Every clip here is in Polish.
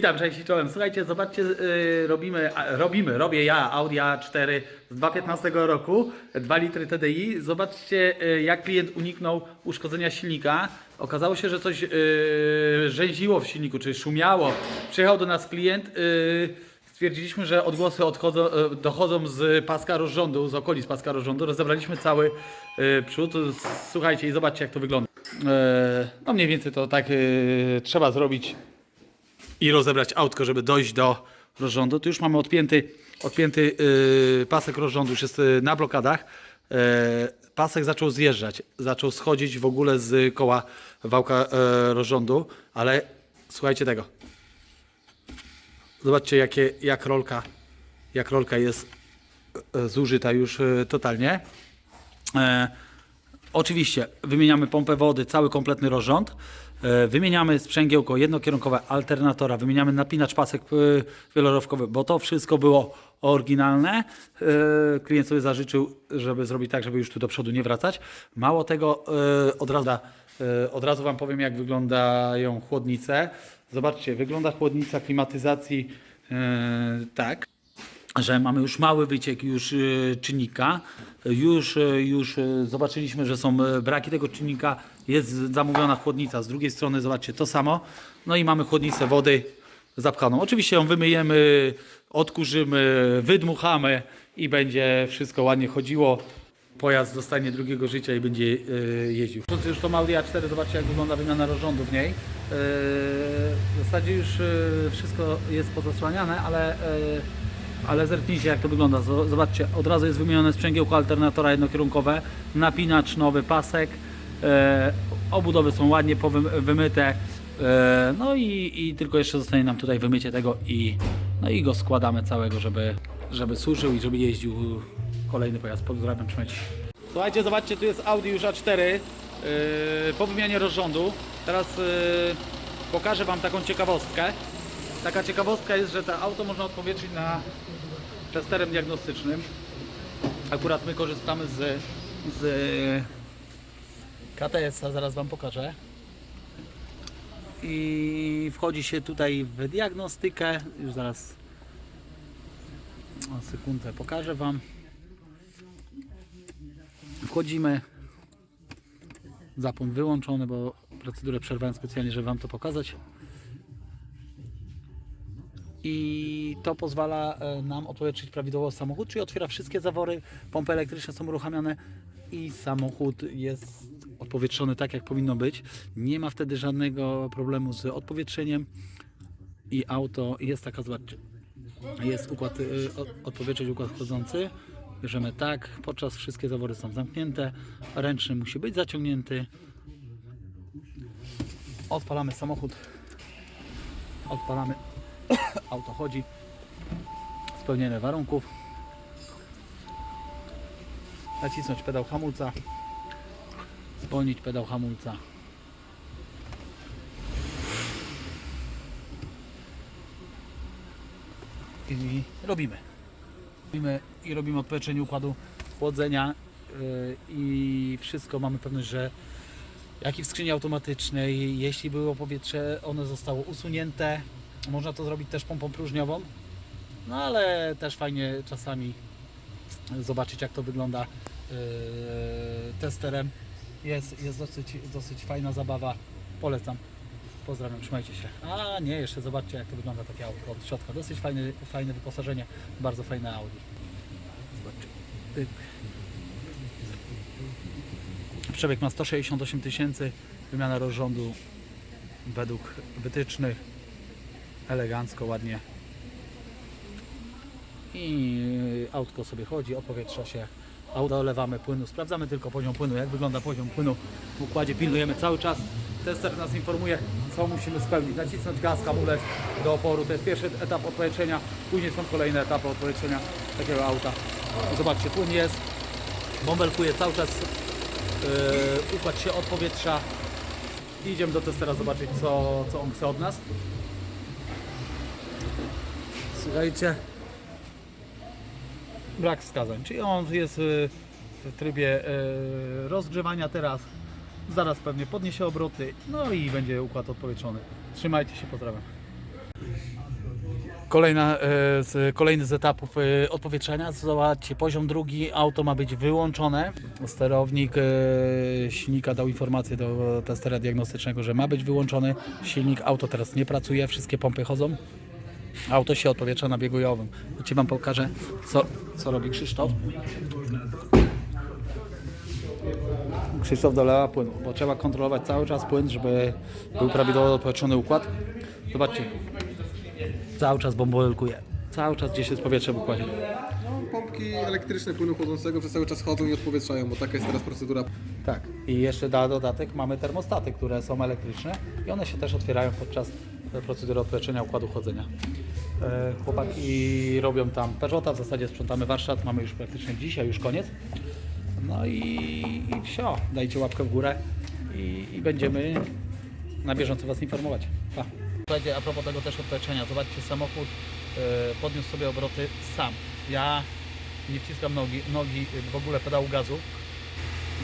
Witam, cześć czołem. Słuchajcie, zobaczcie, yy, robimy, robimy, robię ja Audi A4 z 2015 roku, 2 litry TDI. Zobaczcie, yy, jak klient uniknął uszkodzenia silnika. Okazało się, że coś yy, rzęziło w silniku, czyli szumiało. Przyjechał do nas klient. Yy, Stwierdziliśmy, że odgłosy odchodzą, yy, dochodzą z paska rozrządu, z okolic paska rozrządu. Rozebraliśmy cały yy, przód. Słuchajcie i zobaczcie, jak to wygląda. Yy, no mniej więcej to tak yy, trzeba zrobić i rozebrać autko, żeby dojść do rozrządu. Tu już mamy odpięty, odpięty yy, pasek rozrządu, już jest yy, na blokadach. Yy, pasek zaczął zjeżdżać, zaczął schodzić w ogóle z koła wałka yy, rozrządu, ale słuchajcie tego. Zobaczcie jakie, jak rolka, jak rolka jest yy, zużyta już totalnie. E, Oczywiście wymieniamy pompę wody, cały kompletny rozrząd. E, Wymieniamy sprzęgiełko jednokierunkowe alternatora, wymieniamy napinacz pasek e, wielorowkowy, bo to wszystko było oryginalne. E, Klient sobie zażyczył, żeby zrobić tak, żeby już tu do przodu nie wracać. Mało tego, od razu, od razu Wam powiem, jak wyglądają chłodnice. Zobaczcie, wygląda chłodnica klimatyzacji tak że mamy już mały wyciek już czynnika. Już, y, już y, zobaczyliśmy, że są y, braki tego czynnika. Jest zamówiona chłodnica. Z drugiej strony zobaczcie to samo. No i mamy chłodnicę wody zapchaną. Oczywiście ją wymyjemy, odkurzymy, wydmuchamy i będzie wszystko ładnie chodziło. Pojazd dostanie drugiego życia i będzie jeździł. Już to Audi A4, zobaczcie jak wygląda wymiana rozrządu w niej. W zasadzie już wszystko jest pozasłaniane, ale ale zerknijcie jak to wygląda. Zo- Zobaczcie, od razu jest wymienione sprzęgiełko alternatora jednokierunkowe, napinacz nowy, pasek. E, obudowy są ładnie wymyte. E, no i, i tylko jeszcze zostanie nam tutaj wymycie tego i, no i go składamy całego, żeby, żeby służył i żeby jeździł kolejny pojazd. Pozdrawiam, trzymajcie. Słuchajcie, zobaczcie, tu jest Audi już A4 yy, po wymianie rozrządu. Teraz yy, pokażę Wam taką ciekawostkę. Taka ciekawostka jest, że to auto można odpowietrzyć na testerem diagnostycznym. Akurat my korzystamy z, z KTS-a, zaraz Wam pokażę. I wchodzi się tutaj w diagnostykę. Już zaraz o sekundę pokażę Wam. Wchodzimy. Zapłon wyłączony, bo procedurę przerwałem specjalnie, żeby Wam to pokazać. I to pozwala e, nam odpowietrzyć prawidłowo samochód, czyli otwiera wszystkie zawory, pompy elektryczne są uruchamiane i samochód jest odpowietrzony tak, jak powinno być. Nie ma wtedy żadnego problemu z odpowietrzeniem i auto jest taka, zobaczcie, jest układ, y, o- odpowietrzyć układ chodzący. Bierzemy tak, podczas wszystkie zawory są zamknięte, ręczny musi być zaciągnięty. Odpalamy samochód, odpalamy, auto chodzi, spełnienie warunków. Nacisnąć pedał hamulca, zwolnić pedał hamulca. i robimy. Robimy i robimy odpowietrzenie układu chłodzenia yy, i wszystko mamy pewność, że jak i w skrzyni automatycznej, jeśli było powietrze, ono zostało usunięte. Można to zrobić też pompą próżniową, no ale też fajnie czasami zobaczyć jak to wygląda yy, testerem. Jest, jest dosyć, dosyć fajna zabawa, polecam. Pozdrawiam, trzymajcie się. A nie, jeszcze zobaczcie jak to wygląda takie auto od środka. Dosyć fajne, fajne wyposażenie, bardzo fajne Audi. Przebieg ma 168 tysięcy, wymiana rozrządu według wytycznych, elegancko, ładnie. I autko sobie chodzi, opowietrza się. Auto olewamy płynu, sprawdzamy tylko poziom płynu, jak wygląda poziom płynu w układzie, pilnujemy cały czas. Tester nas informuje, co musimy spełnić. Nacisnąć gaz, hamulec do oporu, to jest pierwszy etap odpowietrzenia, później są kolejne etapy odpowietrzenia takiego auta. Zobaczcie, płyn jest, bąbelkuje cały czas, yy, układ się odpowietrza. Idziemy do testera zobaczyć, co, co on chce od nas. Słuchajcie, brak wskazań. Czyli on jest y, w trybie y, rozgrzewania teraz. Zaraz pewnie podniesie obroty, no i będzie układ odpowietrzony. Trzymajcie się, pozdrawiam. Kolejna, z, kolejny z etapów odpowietrzenia. Zobaczcie, poziom drugi, auto ma być wyłączone. Sterownik silnika dał informację do testera diagnostycznego, że ma być wyłączony. Silnik, auto teraz nie pracuje, wszystkie pompy chodzą. Auto się odpowietrza na biegu jałowym. To Ci Wam pokażę, co, co robi Krzysztof. Krzysztof dolewa płynu, bo trzeba kontrolować cały czas płyn, żeby był prawidłowo odpowietrzony układ. Zobaczcie, cały czas bąbelkuje. Cały czas gdzieś jest powietrze w układzie. Pompki elektryczne płynu chłodzącego przez cały czas chodzą i odpowietrzają, bo taka jest teraz procedura. Tak. I jeszcze na dodatek mamy termostaty, które są elektryczne i one się też otwierają podczas procedury odpowietrzenia układu chłodzenia. E, Chłopaki robią tam Peugeota, w zasadzie sprzątamy warsztat, mamy już praktycznie dzisiaj, już koniec. No i, i wsio, dajcie łapkę w górę i, i będziemy na bieżąco Was informować. Pa. Słuchajcie, a propos tego też odpowietrzenia, zobaczcie, samochód e, podniósł sobie obroty sam. Ja nie wciskam nogi, nogi w ogóle pedału gazu.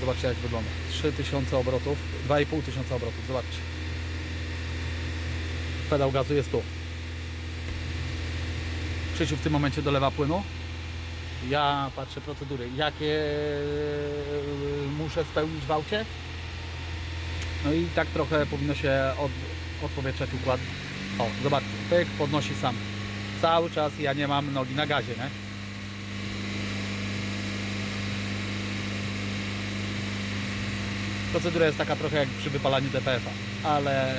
Zobaczcie jak wygląda. 3000 obrotów, 2,5 tysiąca obrotów, zobaczcie. Pedał gazu jest tu. Krzysiu w tym momencie dolewa płynu. Ja patrzę procedury, jakie muszę spełnić w aucie. No i tak trochę powinno się od, odpowietrzać układ. O, zobaczcie, pyk podnosi sam. Cały czas ja nie mam nogi na gazie, nie? Procedura jest taka trochę jak przy wypalaniu DPF-a, ale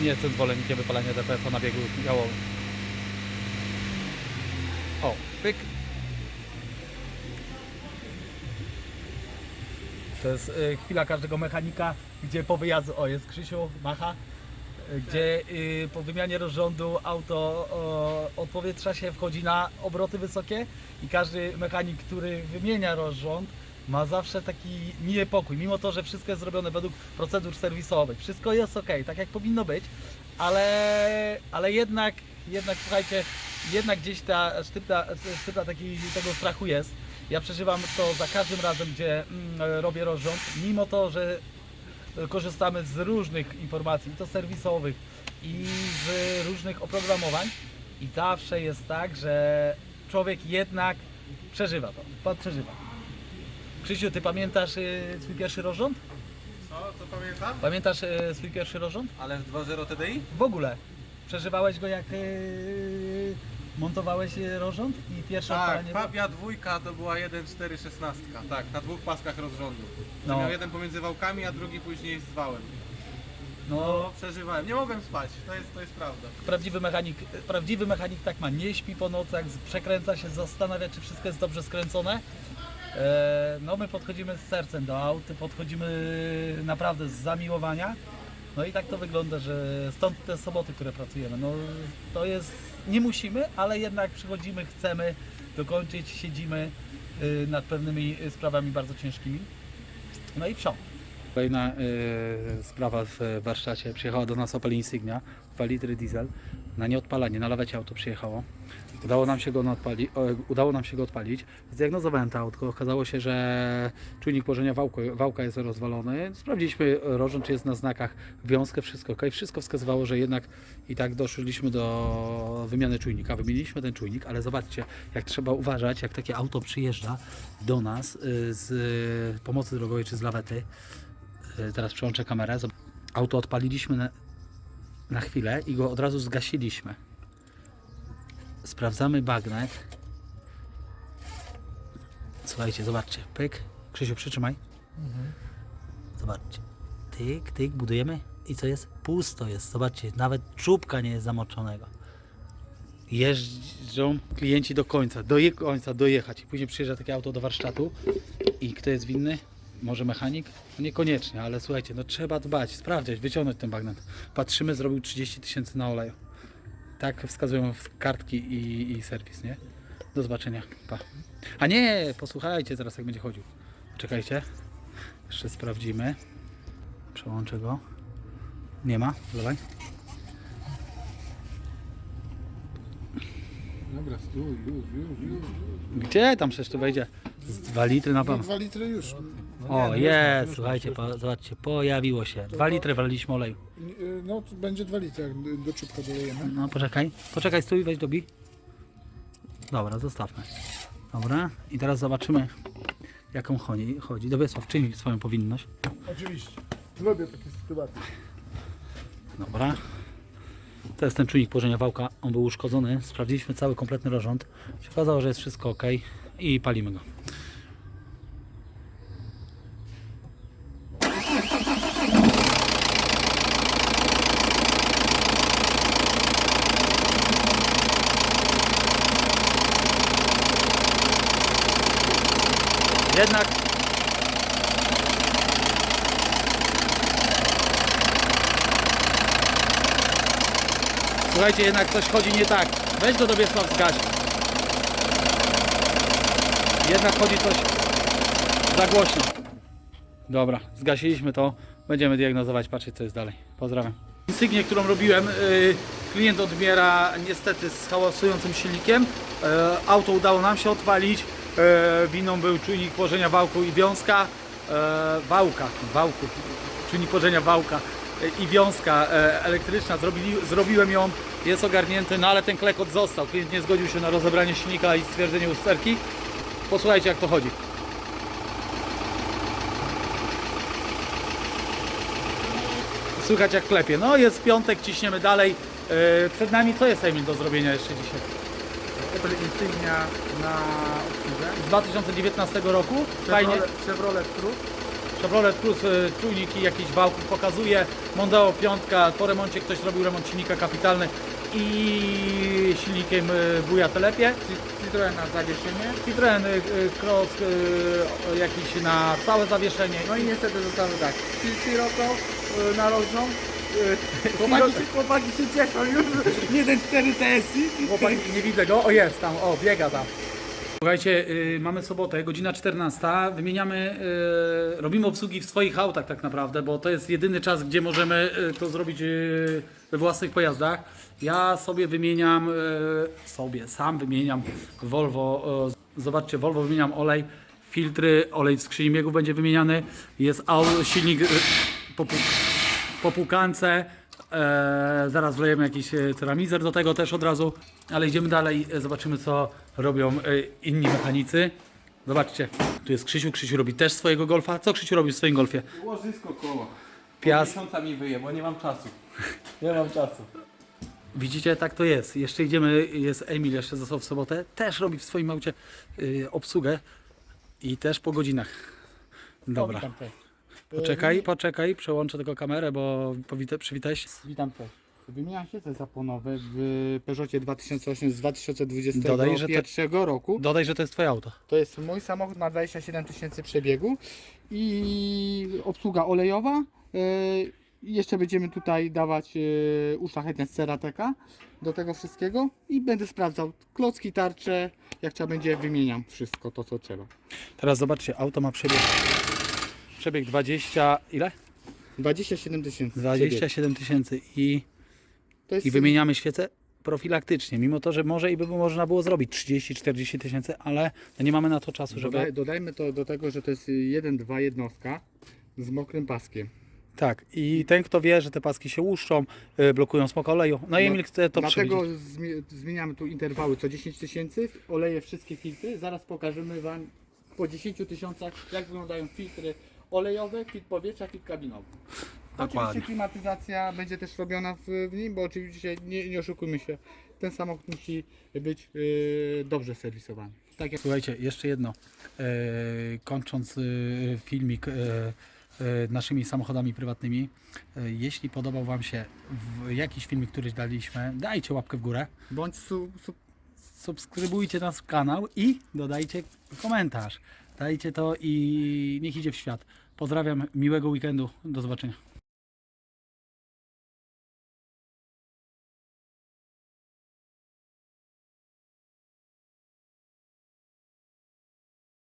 nie jestem zwolennikiem wypalania DPF-a na biegu jałowym. O, pyk. To jest y, chwila każdego mechanika, gdzie po wyjazdu, o jest Krzysiu, macha, y, gdzie y, po wymianie rozrządu auto o, odpowietrza się, wchodzi na obroty wysokie i każdy mechanik, który wymienia rozrząd, ma zawsze taki miły pokój, mimo to, że wszystko jest zrobione według procedur serwisowych, wszystko jest ok, tak jak powinno być, ale, ale jednak, jednak słuchajcie, jednak gdzieś ta sztypta, sztypta taki, tego strachu jest. Ja przeżywam to za każdym razem, gdzie mm, robię rozrząd, mimo to, że korzystamy z różnych informacji, i to serwisowych, i z różnych oprogramowań, i zawsze jest tak, że człowiek jednak przeżywa to. Przeżywa. Krzysiu, ty pamiętasz y, swój pierwszy rozrząd? Co, co pamiętam? Pamiętasz y, swój pierwszy rozrząd? Ale w 2.0 TDI? W ogóle. Przeżywałeś go jak y, montowałeś y, rozrząd i pierwsze Tak, odpalenie? Fabia dwójka to była 1.4.16, tak, na dwóch paskach rozrządu. No. No. Miał jeden pomiędzy wałkami, a drugi później z wałem. No, No, przeżywałem, nie mogłem spać, to jest, to jest prawda. prawdziwy mechanik, prawdziwy mechanik tak ma, nie śpi po nocach, przekręca się, zastanawia czy wszystko jest dobrze skręcone. E, no my podchodzimy z sercem do aut, podchodzimy naprawdę z zamiłowania. No i tak to wygląda, że stąd te soboty, które pracujemy. No to jest, nie musimy, ale jednak przychodzimy, chcemy dokończyć, siedzimy y, nad pewnymi sprawami bardzo ciężkimi. No i wsią. Kolejna y, sprawa w warsztacie. Przyjechała do nas Opel Insignia, 2 litry diesel. Na nieodpalanie, na lawecie auto przyjechało. Udało nam się go odpalić, udało nam się go odpalić. Zdiagnozowałem to autko. Okazało się, że czujnik położenia wałko, wałka jest rozwalony. Sprawdziliśmy rozrząd, czy jest na znakach wiązkę, wszystko ok. Wszystko wskazywało, że jednak i tak doszliśmy do wymiany czujnika. Wymieniliśmy ten czujnik, ale zobaczcie, jak trzeba uważać, jak takie auto przyjeżdża do nas y, z y, pomocy drogowej czy z lawety. Y, Teraz przełączę kamerę. Auto odpaliliśmy na, na chwilę i go od razu zgasiliśmy. Sprawdzamy bagnet. Słuchajcie, zobaczcie. Pyk. Krzysiu, przytrzymaj. Zobaczcie. Tyk, tyk, budujemy. I co jest? Pusto jest. Zobaczcie, nawet czubka nie jest zamoczonego. Jeżdżą klienci do końca, do je- końca dojechać. I później przyjeżdża takie auto do warsztatu. I kto jest winny? Może mechanik? No niekoniecznie, ale słuchajcie, no trzeba dbać, sprawdzać, wyciągnąć ten bagnet. Patrzymy, zrobił 30 tysięcy na oleju. Tak wskazują w kartki i, i serwis, nie? Do zobaczenia. Pa. A nie, posłuchajcie zaraz jak będzie chodził. Czekajcie. Jeszcze sprawdzimy. Przełączę go. Nie ma? Dawaj. Dobra, stój, już, już, już. Gdzie tam przecież tu wejdzie? Z 2 litry na No pewno. dwa litry już. O, no już jest, już słuchajcie, już po, zobaczcie, pojawiło się. Dwa litry wlaliśmy oleju. Y, No to będzie 2 litry, jak do czubka dolejemy. No poczekaj, poczekaj, stój, weź dobi. Dobra, zostawmy. Dobra, i teraz zobaczymy, jaką chodzi. chodzi. Dobiesław, czyń swoją powinność. Oczywiście. Lubię takie sytuacje. Dobra. To jest ten czujnik położenia wałka. On był uszkodzony. Sprawdziliśmy cały kompletny rozrząd. Się okazało, że jest wszystko ok i palimy go. Jednak Słuchajcie, jednak coś chodzi nie tak. Weź go do Biesław zgaś. Jednak chodzi coś za głośno. Dobra, zgasiliśmy to. Będziemy diagnozować, patrzeć co jest dalej. Pozdrawiam. Insygnię, którą robiłem, yy, klient odbiera niestety z hałasującym silnikiem. Yy, auto udało nam się odpalić. Yy, winą był czujnik położenia wałku i wiązka. Yy, wałka, wałku, czujnik położenia wałka i wiązka yy, elektryczna. Zrobili, zrobiłem ją, jest ogarnięty, no ale ten klekot został. Klient nie zgodził się na rozebranie silnika i stwierdzenie usterki. Posłuchajcie jak to chodzi. Słychać jak klepie. No jest piątek, ciśniemy dalej. Przed nami co jest Emil do zrobienia jeszcze dzisiaj? Insignia na obsługę. Z 2019 roku. Fajnie. Chevrolet, Chevrolet Cruz. Chevrolet Plus y, czujniki jakichś wałków pokazuje. Mondeo piątka, po remoncie ktoś robił remont silnika kapitalny i silnikiem y, buja telepie. Ci- Citroen na zawieszenie. Citroen y, y, Cross y, jakiś na całe zawieszenie. No i niestety zostały tak. Sirocco y, narożną. Chłopaki Chłopaki, chłopaki się cieszą już. 1.4 TSI. Chłopaki, nie widzę go. O jest tam, o biega tam. Słuchajcie, y, mamy sobotę, godzina 14. Wymieniamy, y, robimy obsługi w swoich autach tak naprawdę, bo to jest jedyny czas, gdzie możemy y, to zrobić y, we własnych pojazdach. Ja sobie wymieniam, y, sobie, sam wymieniam Volvo. y, zobaczcie, Volvo wymieniam olej, filtry, olej w skrzyni biegów będzie wymieniany. Jest au- silnik y, po płukance. E, zaraz wlejemy jakiś e, ceramizer do tego też od razu, ale idziemy dalej, e, zobaczymy co robią e, inni mechanicy. Zobaczcie, tu jest Krzysiu, Krzysiu robi też swojego golfa. Co Krzysiu robi w swoim golfie? Łożysko koło. Pias. Miesiąca mi wyje, bo nie mam czasu. Nie mam czasu. Widzicie, tak to jest. Jeszcze idziemy, jest Emil jeszcze został w sobotę, też robi w swoim aucie y, obsługę i też po godzinach. Dobra. Poczekaj, poczekaj, przełączę tylko kamerę, bo powita- przywitaj się. Witam cześć. Wymienia się te zapłonowe w Peugeotie 2008 z 2021 Dodaj, że roku. Dodaj, że to jest twoje auto. To jest mój samochód na 27 tysięcy przebiegu i obsługa olejowa. Yy, Jeszcze będziemy tutaj dawać yy, uszlachetne z Cerateka do tego wszystkiego i będę sprawdzał klocki, tarcze, jak trzeba będzie wymieniam wszystko to co trzeba. Teraz zobaczcie, auto ma przebieg. Przebieg 20, ile? 27 tysięcy. przebiegu. 27 tysięcy i, jest i wymieniamy świece profilaktycznie, mimo to, że może i by można było zrobić 30-40 tysięcy, ale nie mamy na to czasu, żeby... Dodaj, dodajmy to do tego, że to jest 1-2 jednostka z mokrym paskiem. Tak, i ten kto wie, że te paski się łuszczą, y, blokują smok oleju, no i Emil chce to Dlatego zmieniamy tu interwały co 10 tysięcy, oleję wszystkie filtry, zaraz pokażemy Wam po 10 tysiącach jak wyglądają filtry olejowe, filtr powietrza, filtr kabinowy. Dokładnie. Oczywiście klimatyzacja będzie też robiona w, w nim, bo oczywiście nie, nie oszukujmy się, ten samochód musi być yy, dobrze serwisowany. Tak jak Słuchajcie, jeszcze jedno. E, kończąc e, filmik e, e, naszymi samochodami prywatnymi, e, jeśli podobał Wam się w, jakiś filmik, który daliśmy, dajcie łapkę w górę. bądź su, su, subskrybujcie nasz kanał i dodajcie komentarz. Dajcie to i niech idzie w świat. Pozdrawiam, miłego weekendu, do zobaczenia.